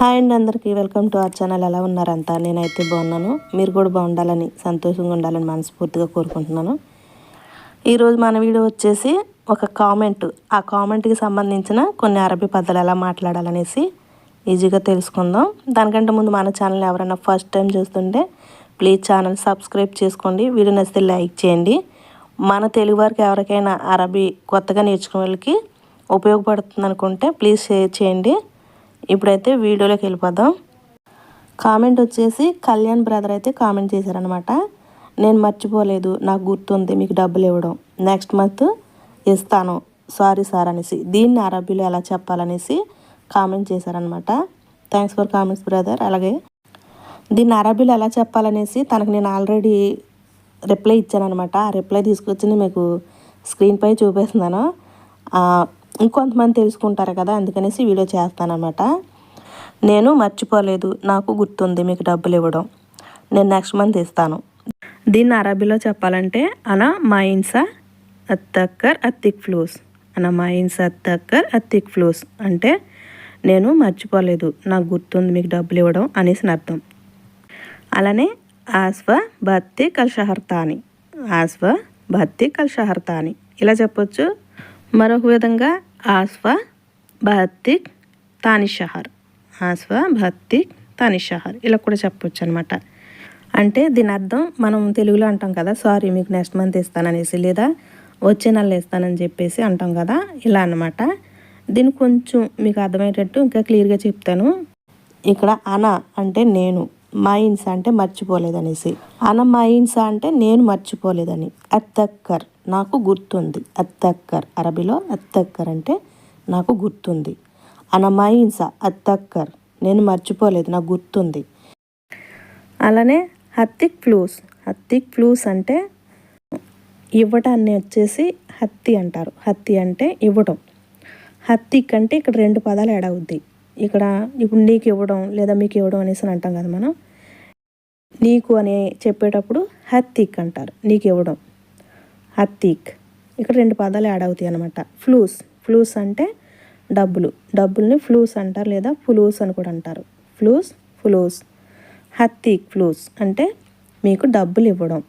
Hi అండి అందరికీ. Welcome to our channel. ఎలా ఉన్నారంతా నేనైతే బాగున్నాను. మీరు కూడా బాగుండాలని సంతోషంగా ఉండాలని మనస్ఫూర్తిగా కోరుకుంటున్నాను. ఈరోజు మన వీడియో వచ్చేసి ఒక కామెంట్. ఆ కామెంట్కి సంబంధించిన కొన్ని అరబీ పదాలు ఎలా మాట్లాడాలనేసి ఈజీగా తెలుసుకుందాం. దానికంటే ముందు మన ఛానల్ ఎవరైనా ఫస్ట్ టైం చూస్తుంటే ప్లీజ్ ఛానల్ సబ్స్క్రైబ్ చేసుకోండి. వీడియో నచ్చితే లైక్ చేయండి. మన తెలుగు వారికి ఎవరికైనా అరబీ కొత్తగా నేర్చుకునే వాళ్ళకి ఉపయోగపడుతుంది అనుకుంటే ప్లీజ్ షేర్ చేయండి. ఇప్పుడైతే వీడియోలోకి వెళ్ళిపోదాం. కామెంట్ వచ్చేసి కళ్యాణ్ బ్రదర్ అయితే కామెంట్ చేశారనమాట నేను మర్చిపోలేదు నాకు గుర్తుంది మీకు డబ్బులు ఇవ్వడం. నెక్స్ట్ మంత్ ఇస్తాను సారీ సార్ అనేసి. దీన్ని అరబీలో ఎలా చెప్పాలనేసి కామెంట్ చేశారనమాట థ్యాంక్స్ ఫర్ కామెంట్స్ బ్రదర్. అలాగే దీన్ని అరబీలో ఎలా చెప్పాలనేసి తనకు నేను ఆల్రెడీ రిప్లై ఇచ్చానమాట ఆ రిప్లై తీసుకొచ్చి మీకు స్క్రీన్పై చూపిస్తున్నాను. ఇంకొంతమంది తెలుసుకుంటారు కదా అందుకనేసి వీడియో చేస్తానమాట నేను మర్చిపోలేదు నాకు గుర్తుంది మీకు డబ్బులు ఇవ్వడం. నేను నెక్స్ట్ మంత్ ఇస్తాను. దీన్ని అరబీలో చెప్పాలంటే అనా మైన్సా అత్తక్కర్ అత్తిక్ ఫ్లూస్. అనా మైన్స్ అత్తక్కర్ అత్తిక్ ఫ్లూస్. అంటే నేను మర్చిపోలేదు నాకు గుర్తుంది మీకు డబ్బులు ఇవ్వడం అనేసి అర్థం. అలానే ఆస్వ భత్తి కల్షహర్తాని. ఆస్వ భత్తి కల్షహర్తాని. ఇలా చెప్పొచ్చు. మరొక విధంగా ఆస్వా భత్తిక్ తానిషహర్. ఆస్వా భత్తిక్ తానిషహర్. ఇలా కూడా చెప్పొచ్చు అనమాట అంటే దీని అర్థం మనం తెలుగులో అంటాం కదా సారీ మీకు నెక్స్ట్ మంత్ ఇస్తాననేసి లేదా వచ్చే నెల ఇస్తానని చెప్పేసి అంటాం కదా ఇలా అనమాట దీన్ని కొంచెం మీకు అర్థమయ్యేటట్టు ఇంకా క్లియర్గా చెప్తాను. ఇక్కడ అన అంటే నేను మైన్స్ అంటే మర్చిపోలేదనేసి. అన మైన్స్ అంటే నేను మర్చిపోలేదని. అత్తక్కర్. నాకు గుర్తుంది. అత్తక్కర్. అరబీలో అత్తక్కర్ అంటే నాకు గుర్తుంది. అనమాయిన్స అత్తక్కర్. నేను మర్చిపోలేదు. నాకు గుర్తుంది. అలానే హత్తిక్ ఫ్లూస్. హత్తిక్ ఫ్లూస్ అంటే ఇవ్వటాన్ని వచ్చేసి హత్తి అంటారు. హత్తి అంటే ఇవ్వటం. హత్తిక్ అంటే ఇక్కడ రెండు పదాలు ఏడవుద్ది ఇక్కడ ఇప్పుడు నీకు ఇవ్వడం లేదా మీకు ఇవ్వడం అనేసి అంటాం కదా మనం. నీకు అని చెప్పేటప్పుడు హత్తిక్ అంటారు. నీకు ఇవ్వడం హత్తిక్. ఇక్కడ రెండు పదాలు యాడ్ అవుతాయి అనమాట ఫ్లూస్. ఫ్లూస్ అంటే డబ్బులు. డబ్బుల్ని ఫ్లూస్ అంటారు లేదా ఫ్లూస్ అని కూడా అంటారు. Flus flus. హత్తిక్ ఫ్లూస్ అంటే మీకు డబ్బులు ఇవ్వడం.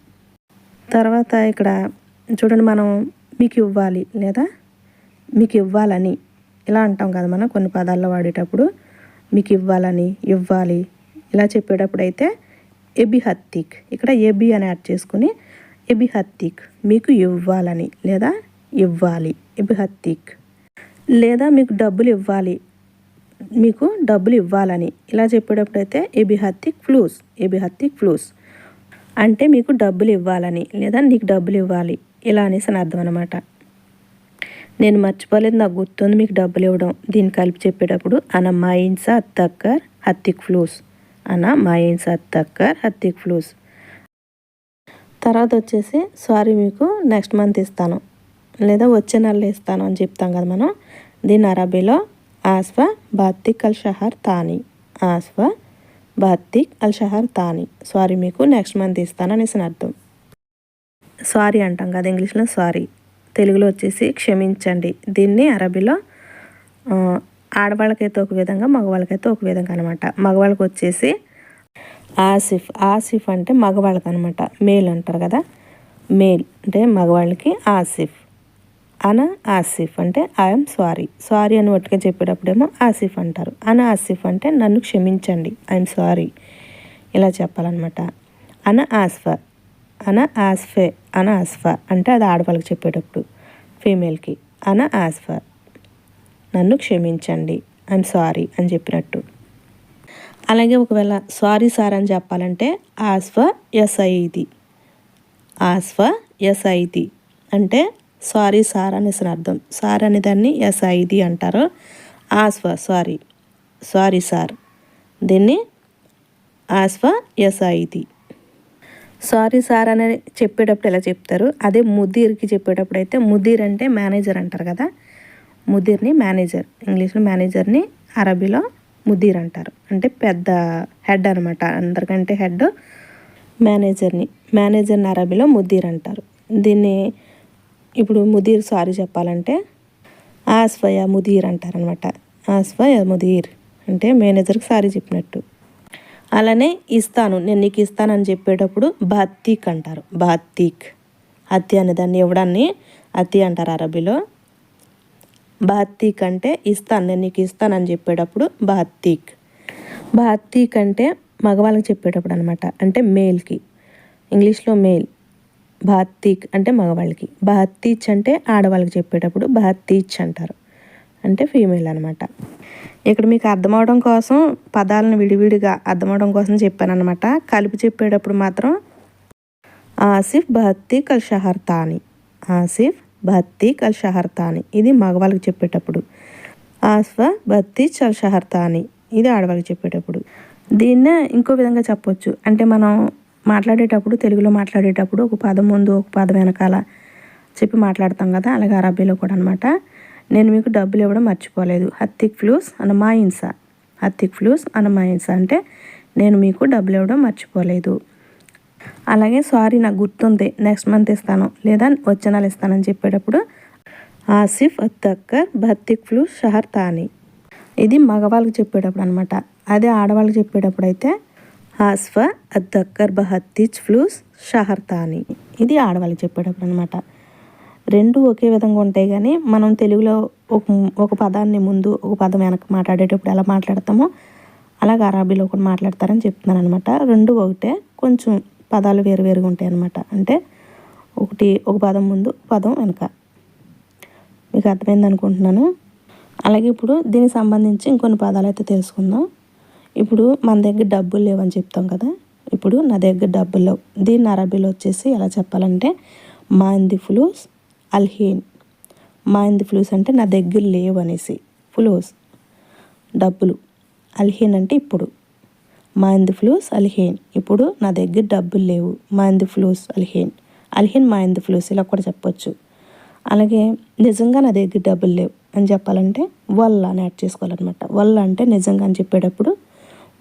తర్వాత ఇక్కడ చూడండి మనం మీకు ఇవ్వాలి లేదా మీకు ఇవ్వాలని ఇలా అంటాం కదా మనం కొన్ని పదాల్లో వాడేటప్పుడు. మీకు ఇవ్వాలని ఇవ్వాలి ఇలా చెప్పేటప్పుడు అయితే ఎబి హత్తిక్. ఇక్కడ ఎబి అని యాడ్ చేసుకుని ఎబిహత్తిక్. మీకు ఇవ్వాలని లేదా ఇవ్వాలి. ఎబిహత్తిక్. లేదా మీకు డబ్బులు ఇవ్వాలి. మీకు డబ్బులు ఇవ్వాలని. ఇలా చెప్పేటప్పుడు అయితే ఫ్లూస్. ఎబిహత్తిక్ ఫ్లూస్. అంటే మీకు డబ్బులు ఇవ్వాలని లేదా నీకు డబ్బులు ఇవ్వాలి. ఇలా అనేసి అని అర్థం అనమాట నేను మర్చిపోలేదు నాకు గుర్తుంది మీకు డబ్బులు ఇవ్వడం. దీన్ని కలిపి చెప్పేటప్పుడు అన మైన్స్ అత్తక్కర్ హత్తిక్ ఫ్లూస్. అన మైన్స్ అత్తక్కర్ హత్తిక్ ఫ్లూస్. తర్వాత వచ్చేసి సారీ మీకు నెక్స్ట్ మంత్ ఇస్తాను. లేదా వచ్చే నెలలో ఇస్తాను అని చెప్తాం కదా మనం. దీని అరబీలో ఆస్వా బాత్తిక్ అల్ షహర్ తాని. ఆస్వా బాత్తిక్ అల్ షహర్ తాని. సారీ మీకు నెక్స్ట్ మంత్ ఇస్తాను అనేసి అర్థం. సారీ అంటాం కదా ఇంగ్లీష్లో సారీ. తెలుగులో వచ్చేసి క్షమించండి. దీన్ని అరబీలో ఆడవాళ్ళకైతే ఒక విధంగా మగవాళ్ళకైతే ఒక విధంగా అనమాట మగవాళ్ళకి వచ్చేసి ఆసిఫ్ ఆసిఫ్ అంటే మగవాళ్ళకి అనమాట మేల్ అంటారు కదా? మేల్ అంటే మగవాళ్ళకి ఆసిఫ్. అన ఆసిఫ్ అంటే ఐఎమ్ సారీ. సారీ అని ఒట్టుగా చెప్పేటప్పుడేమో ఆసిఫ్ అంటారు. అన ఆసిఫ్ అంటే నన్ను క్షమించండి ఐఎమ్ సారీ. ఇలా చెప్పాలన్నమాట. అన ఆస్ఫ అన ఆస్ఫే అన ఆస్ఫ అంటే అది ఆడవాళ్ళకి చెప్పేటప్పుడు ఫీమేల్కి. అన ఆస్ఫ నన్ను క్షమించండి ఐఎమ్ సారీ అని చెప్పినట్టు. అలాగే ఒకవేళ సారీ సార్ అని చెప్పాలంటే ఆస్వ ఎస్ఐది ఆస్ఫ ఎస్ఐది అంటే సారీ సార్ అనేసి అర్థం. సార్ అనే దాన్ని ఎస్ఐది అంటారు. ఆస్ఫ సారీ. Sorry sir. దీన్ని ఆస్వ ఎస్ఐది సారీ సార్ అని చెప్పేటప్పుడు ఎలా చెప్తారు? అదే ముదీర్కి చెప్పేటప్పుడు అయితే ముదీర్ అంటే మేనేజర్ అంటారు కదా. ముదీర్ని మేనేజర్. ఇంగ్లీష్లో మేనేజర్ని అరబీలో ముదీర్ అంటారు. అంటే పెద్ద హెడ్ అనమాట అందరికంటే హెడ్ మేనేజర్ని. మేనేజర్ని అరబీలో ముదీర్ అంటారు. దీన్ని ఇప్పుడు ముదీర్ సారీ చెప్పాలంటే ఆస్వయ ముదీర్ అంటారనమాట ఆస్వయ ముదీర్ అంటే మేనేజర్కి సారీ చెప్పినట్టు. అలానే ఇస్తాను నేను నీకు ఇస్తానని చెప్పేటప్పుడు బాత్తీక్ అంటారు. బాత్తీక్. అతి అనే దాన్ని ఇవ్వడాన్ని అతి అంటారు అరబీలో. బాతీక్ అంటే ఇస్తాను నేను నీకు ఇస్తానని చెప్పేటప్పుడు బాతీక్ బాతీక్ అంటే మగవాళ్ళకి చెప్పేటప్పుడు అనమాట అంటే మేల్కి. ఇంగ్లీష్లో మేల్. బాతీక్ అంటే మగవాళ్ళకి. బాతీచ్ అంటే ఆడవాళ్ళకి చెప్పేటప్పుడు బాతీచ్ అంటారు. అంటే ఫీమేల్ అనమాట ఇక్కడ మీకు అర్థమవడం కోసం పదాలను విడివిడిగా అర్థమవడం కోసం చెప్పాను అనమాట కలిపి చెప్పేటప్పుడు మాత్రం ఆసిఫ్ బహత్తి అల్ షహర్తాని. ఆసిఫ్ భత్తి కల్ అని ఇది మగవాళ్ళకి చెప్పేటప్పుడు. ఆస్వ భత్తి చల్ అని ఇది ఆడవాళ్ళకి చెప్పేటప్పుడు. దీన్నే ఇంకో విధంగా చెప్పొచ్చు. అంటే మనం మాట్లాడేటప్పుడు తెలుగులో మాట్లాడేటప్పుడు ఒక పదం ముందు ఒక పదం వెనకాల చెప్పి మాట్లాడతాం కదా అలాగే అరబీలో కూడా అనమాట నేను మీకు డబ్బులు ఇవ్వడం మర్చిపోలేదు. హత్తిక్ ఫ్లూస్ అన్న మా హత్తిక్ ఫ్లూస్ అన్న మా అంటే నేను మీకు డబ్బులు ఇవ్వడం మర్చిపోలేదు. అలాగే సారీ నాకు గుర్తుంది నెక్స్ట్ మంత్ ఇస్తాను లేదా వచ్చే నెల ఇస్తానని చెప్పేటప్పుడు ఆసిఫ్ అత్తక్కర్ భత్తిక్ ఫ్లూస్ షహర్ తాని. ఇది మగవాళ్ళకి చెప్పేటప్పుడు అనమాట అదే ఆడవాళ్ళకి చెప్పేటప్పుడు అయితే ఆస్ఫ అద్దక్కర్ బహత్తిచ్ ఫ్లూస్ షహర్ తాని. ఇది ఆడవాళ్ళకి చెప్పేటప్పుడు అనమాట రెండు ఒకే విధంగా ఉంటాయి కానీ మనం తెలుగులో ఒక ఒక పదాన్ని ముందు ఒక పదం వెనక మాట్లాడేటప్పుడు ఎలా మాట్లాడతామో అలాగే అరబీలో కూడా మాట్లాడతారని చెప్తున్నాను అనమాట రెండు ఒకటే కొంచెం పదాలు వేరు వేరుగా ఉంటాయి అనమాట అంటే ఒకటి ఒక పదం ముందు పదం వెనక. మీకు అర్థమైంది అనుకుంటున్నాను? అలాగే ఇప్పుడు దీనికి సంబంధించి ఇంకొన్ని పదాలు అయితే తెలుసుకుందాం. ఇప్పుడు మన దగ్గర డబ్బులు లేవని చెప్తాం కదా. ఇప్పుడు నా దగ్గర డబ్బులు లేవు. దీన్ని అరబీలో వచ్చేసి ఎలా చెప్పాలంటే మాంది ఫ్లూస్ అల్హీన్ మాంది ఫ్లూస్ అంటే నా దగ్గర లేవు అనేసి. ఫ్లూస్. డబ్బులు. అల్హీన్ అంటే ఇప్పుడు. మాంది ఫ్లూస్ అల్హేన్ ఇప్పుడు నా దగ్గర డబ్బులు లేవు. మాంది ఫ్లూస్ అల్హేన్ అల్హీన్ మాంది ఫ్లూస్ ఇలా కూడా చెప్పొచ్చు. అలాగే నిజంగా నా దగ్గర డబ్బులు లేవు అని చెప్పాలంటే వల్ల అని యాడ్ చేసుకోవాలన్నమాట. వల్ల అంటే నిజంగా అని చెప్పేటప్పుడు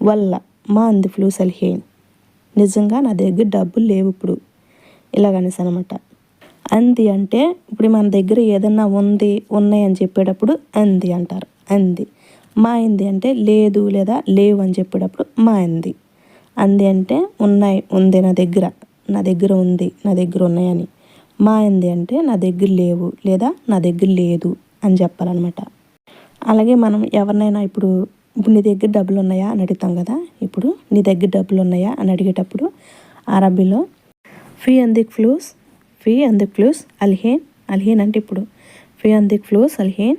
వల్ల మా అంది ఫ్లూస్ అల్హేన్ నిజంగా నా దగ్గర డబ్బులు లేవు ఇప్పుడు. ఇలాగనేసి అనమాట అంది అంటే ఇప్పుడు మన దగ్గర ఏదన్నా ఉంది ఉన్నాయి అని చెప్పేటప్పుడు అంది అంటారు. అంది. మా ఇంది అంటే లేదు లేదా లేవు అని చెప్పేటప్పుడు మా అంది అంది అంటే ఉన్నాయి ఉంది నా దగ్గర నా దగ్గర ఉంది నా దగ్గర ఉన్నాయని. మా ఇంది అంటే నా దగ్గర లేవు లేదా నా దగ్గర లేదు అని చెప్పాలన్నమాట. అలాగే మనం ఎవరినైనా ఇప్పుడు ఇప్పుడు నీ దగ్గర డబ్బులు ఉన్నాయా అని అడుగుతాం కదా ఇప్పుడు నీ దగ్గర డబ్బులు ఉన్నాయా అని అడిగేటప్పుడు అరబీలో ఫీ అందిక్ ఫ్లూస్ ఫీ అందిక్ ఫ్లూస్ అల్హేన్ అల్హేన్ అంటే ఇప్పుడు ఫీ అందిక్ ఫ్లూస్ అల్హేన్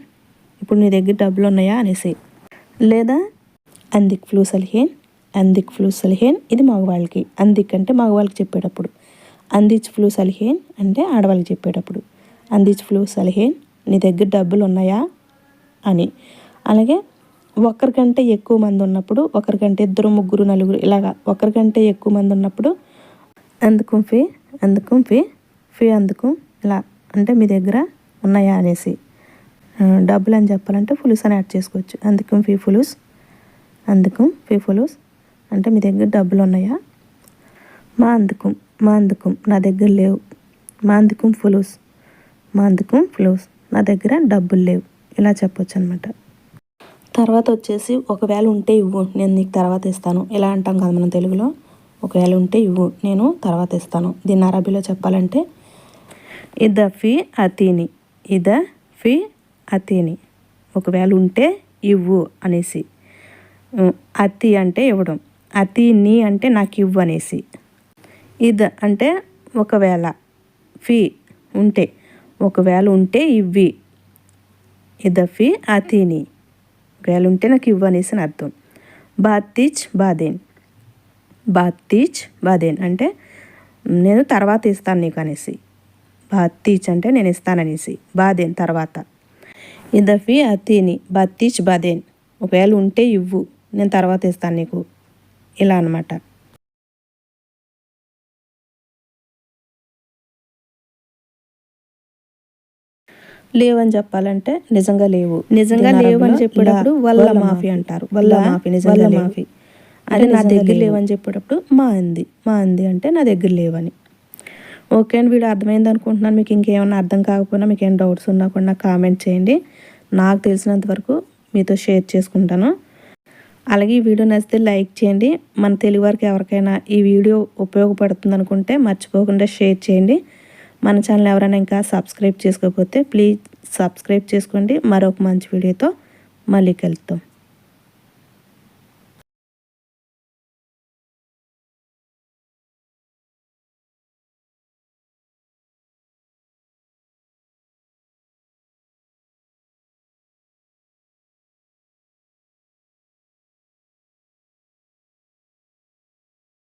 ఇప్పుడు నీ దగ్గర డబ్బులు ఉన్నాయా అనేసి. లేదా అందిక్ ఫ్లూ అల్హేన్ అందిక్ ఫ్లూ సలహేన్ ఇది మగవాళ్ళకి. అందిక్ అంటే మగవాళ్ళకి చెప్పేటప్పుడు. అందిచ్ ఫ్లూ సలహేన్ అంటే ఆడవాళ్ళకి చెప్పేటప్పుడు. అందిచ్ ఫ్లూ సలహేన్ నీ దగ్గర డబ్బులు ఉన్నాయా అని. అలాగే ఒకరికంటే ఎక్కువ మంది ఉన్నప్పుడు ఒకరికంటే ఇద్దరు ముగ్గురు నలుగురు ఇలాగా ఒకరికంటే ఎక్కువ మంది ఉన్నప్పుడు అందుకు ఫీ అందుకు ఫీ ఫీ అందుకు ఇలా అంటే మీ దగ్గర ఉన్నాయా అనేసి. డబ్బులు అని చెప్పాలంటే ఫులుస్ అని యాడ్ చేసుకోవచ్చు. అందుకు ఫీ ఫులుస్ అందుకు ఫీ ఫులుస్ అంటే మీ దగ్గర డబ్బులు ఉన్నాయా? మా అందుకం మా అందుకం నా దగ్గర లేవు. మా అందుకం ఫులుస్ మా అందుకం ఫులుస్ నా దగ్గర డబ్బులు లేవు. ఇలా చెప్పొచ్చు అనమాట తర్వాత వచ్చేసి ఒకవేళ ఉంటే ఇవ్వు. నేను నీకు తర్వాత ఇస్తాను. ఇలా అంటాం కదా మనం తెలుగులో? ఒకవేళ ఉంటే ఇవ్వు. నేను తర్వాత ఇస్తాను. దీన్ని అరబీలో చెప్పాలంటే ఇద ఫీ అతీని. ఇద ఫీ అతిని. ఒకవేళ ఉంటే ఇవ్వు అనేసి. అతి అంటే ఇవ్వడం. అతీని అంటే నాకు ఇవ్వు అనేసి. ఇద్ అంటే ఒకవేళ ఫీ ఉంటే. ఒకవేళ ఉంటే ఇవ్వి. ఇద ఫీ అతీని. ఒకవేళ ఉంటే నాకు ఇవ్వు అనేసి అర్థం. బాతీచ్ బాదేన్. బాతీచ్ బాదేన్ అంటే నేను తర్వాత ఇస్తాను నీకు అనేసి. బాతీచ్ అంటే నేను ఇస్తాననేసి బాదేన్ తర్వాత. ఇదఫీ అతీని బత్తీచ్ బాదేన్. ఒకవేళ ఉంటే ఇవ్వు నేను తర్వాత ఇస్తాను నీకు. ఇలా అనమాట లేవని చెప్పాలంటే నిజంగా లేవు. నిజంగా లేవు అని చెప్పేటప్పుడు వల్ల మాఫీ అంటారు. వల్ల మాఫీ నిజంగా మాఫీ. అదే నా దగ్గర లేవని చెప్పేటప్పుడు మా అంది మా అంది అంటే నా దగ్గర లేవని. ఓకే అండి వీడియో అర్థమైంది అనుకుంటున్నాను. మీకు ఇంకేమైనా అర్థం కాకపోయినా మీకు ఏం డౌట్స్ ఉన్నా కూడా కామెంట్ చేయండి. నాకు తెలిసినంత వరకు మీతో షేర్ చేసుకుంటాను. అలాగే ఈ వీడియో నచ్చితే లైక్ చేయండి. మన తెలుగు వారికి ఎవరికైనా ఈ వీడియో ఉపయోగపడుతుంది అనుకుంటే మర్చిపోకుండా షేర్ చేయండి. మన ఛానల్ ఎవరైనా ఇంకా సబ్స్క్రైబ్ చేసుకోకపోతే ప్లీజ్ సబ్స్క్రైబ్ చేసుకోండి. మరొక మంచి వీడియోతో మళ్ళీ కలుద్దాం.